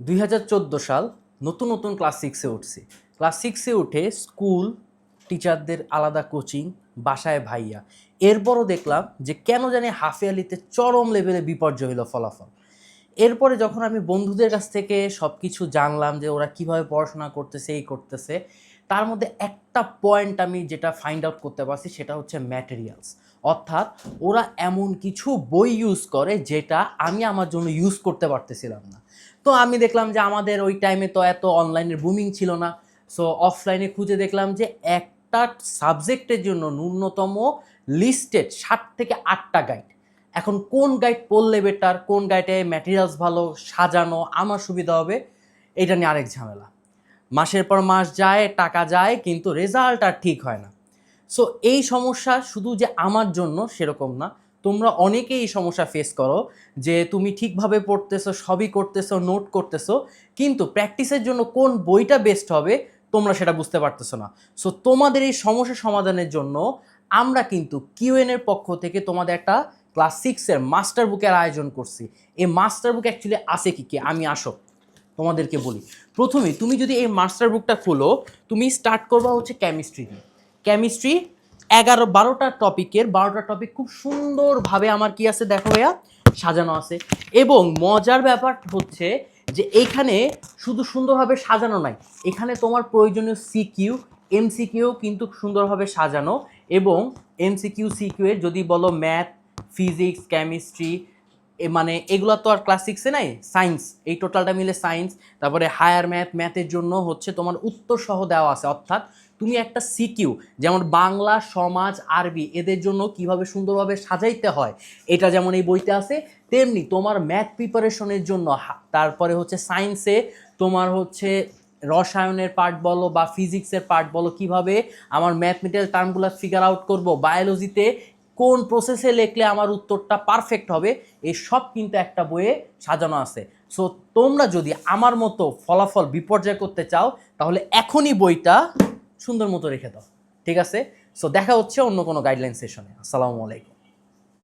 দুই হাজার চোদ্দ সাল নতুন নতুন ক্লাস সিক্সে উঠছি। ক্লাস সিক্সে উঠে স্কুল, টিচারদের আলাদা কোচিং, বাসায় ভাইয়া। এরপরও দেখলাম যে কেন জানি হাফিয়ালিতে চরম লেভেলে বিপর্যয় হলো ফলাফল। এরপরে যখন আমি বন্ধুদের কাছ থেকে সব কিছু জানলাম যে ওরা কীভাবে পড়াশোনা করতেছে, এই করতেছে, তার মধ্যে একটা পয়েন্ট আমি যেটা ফাইন্ড আউট করতে পারছি সেটা হচ্ছে ম্যাটেরিয়ালস অর্থাৎ ওরা এমন কিছু বই ইউজ করে যেটা আমি আমার জন্য ইউজ করতে পারতেছিলাম না। তো আমি দেখলাম যে আমাদের ওই টাইমে তো এত অনলাইনের বুমিং ছিল না। সো অফলাইনে খুঁজে দেখলাম যে একটা সাবজেক্টের জন্য ন্যূনতম লিস্টেড ষাট থেকে আটটা গাইড এখন কোন গাইড পড়লে বেটার কোন গাইডে ম্যাটেরিয়ালস ভালো, সাজানো, আমার সুবিধা হবে, এটা নিয়ে আরেক ঝামেলা। মাসের পর মাস যায়, টাকা যায়, কিন্তু রেজাল্ট আর ঠিক হয় না। সো এই সমস্যা শুধু যে আমার জন্য সেরকম না তোমরা অনেকেই এই সমস্যা ফেস করো যে তুমি ঠিকভাবে পড়তেছো, সবই করতেছো নোট করতেছো, কিন্তু প্র্যাকটিসের জন্য কোন বইটা বেস্ট হবে তোমরা সেটা বুঝতে পারতেছো না। সো তোমাদের এই সমস্যা সমাধানের জন্য আমরা কিন্তু কিউএনের পক্ষ থেকে তোমাদের একটা ক্লাস সিক্সের মাস্টার বুকের আয়োজন করছি। এই মাস্টার বুক অ্যাকচুয়ালি আছে কি কি? আমি আসো, তোমাদেরকে বলি। প্রথমে তুমি যদি এই মাস্টার বুকটা খোলো, তুমি স্টার্ট করবা হচ্ছে কেমিস্ট্রি দিয়ে। কেমিস্ট্রি এগারো, বারোটা টপিকের বারোটা টপিক খুব সুন্দরভাবে আমার কি আছে দেখো ভাইয়া? সাজানো আছে। এবং মজার ব্যাপার হচ্ছে যে এখানে শুধু সুন্দরভাবে সাজানো নাই, এখানে তোমার প্রয়োজনীয় সিকিউ এমসিকিউ কিন্তু সুন্দরভাবে সাজানো এবং এমসিকিউ সিকিউ এর যদি বলো ম্যাথ ফিজিক্স কেমিস্ট্রি মানে এগুলো তো আর ক্লাস সিক্সে নাই সায়েন্স এই টোটালটা মিলে সায়েন্স তারপরে হায়ার ম্যাথ ম্যাথের জন্য হচ্ছে তোমার উত্তর সহ দেওয়া আছে, অর্থাৎ তুমি একটা সিকিউ যেমন বাংলা, সমাজ, আরবি, এদের জন্য কীভাবে সুন্দরভাবে সাজাইতে হয়, এটা যেমন এই বইতে আছে, তেমনি তোমার ম্যাথ প্রিপারেশনের জন্য তারপরে হচ্ছে সায়েন্সে তোমার হচ্ছে রসায়নের পার্ট বলো বা ফিজিক্সের পার্ট বলো, কীভাবে আমার ম্যাথমেটিক্যাল টার্মগুলো ফিগার আউট করব বায়োলজিতে কোন প্রসেসে লিখলে আমার উত্তরটা পারফেক্ট হবে, এই সব কিন্তু একটা বইয়ে সাজানো আছে। সো তোমরা যদি আমার মতো ফলাফল বিপর্যয় করতে চাও, তাহলে এখনই বইটা সুন্দর মতো রেখে দাও। ঠিক আছে? সো দেখা হচ্ছে অন্য কোনো গাইডলাইন সেশনে আসসালামু আলাইকুম।